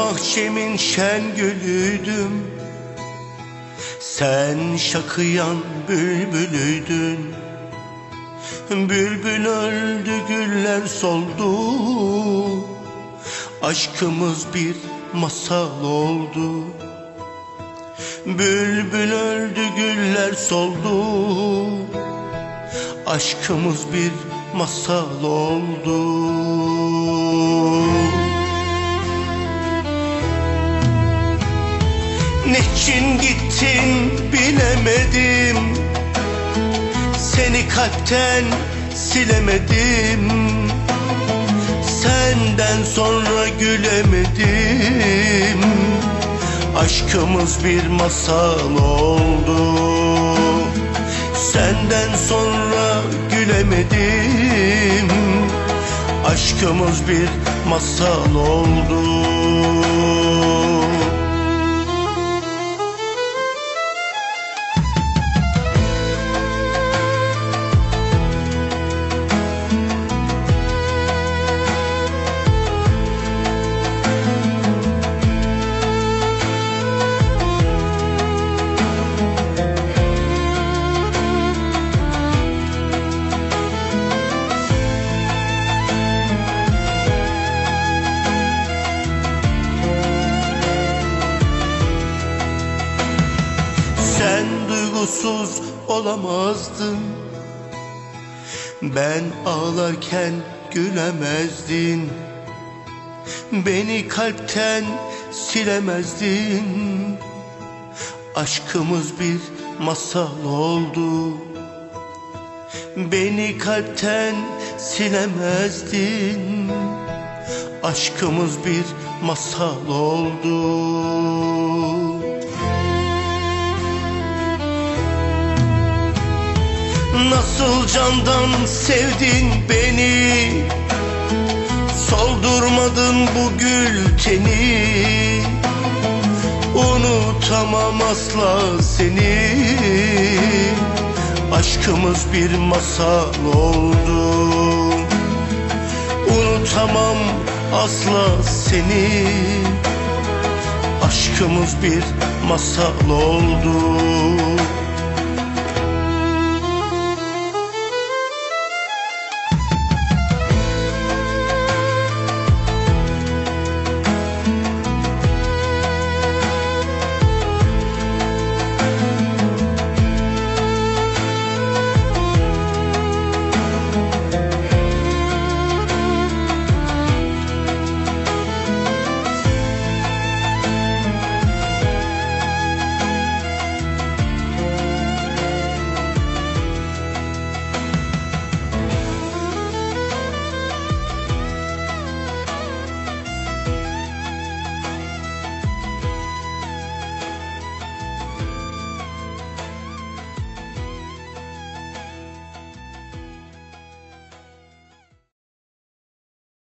Bahçemin şen gülüydüm. Sen şakıyan bülbülüydün. Bülbül öldü güller soldu. Aşkımız bir masal oldu. Bülbül öldü güller soldu. Aşkımız bir masal oldu Niçin gittin bilemedim. Seni kalpten silemedim. Senden sonra gülemedim. Aşkımız bir masal oldu. Senden sonra gülemedim. Aşkımız bir masal oldu Sen duygusuz olamazdın Ben ağlarken gülemezdin. Beni kalpten silemezdin. Aşkımız bir masal oldu. Beni kalpten silemezdin. Aşkımız bir masal oldu Nasıl candan sevdin beni? Soldurmadın bu gül teni Unutamam asla seni. Aşkımız bir masal oldu. Unutamam asla seni. Aşkımız bir masal oldu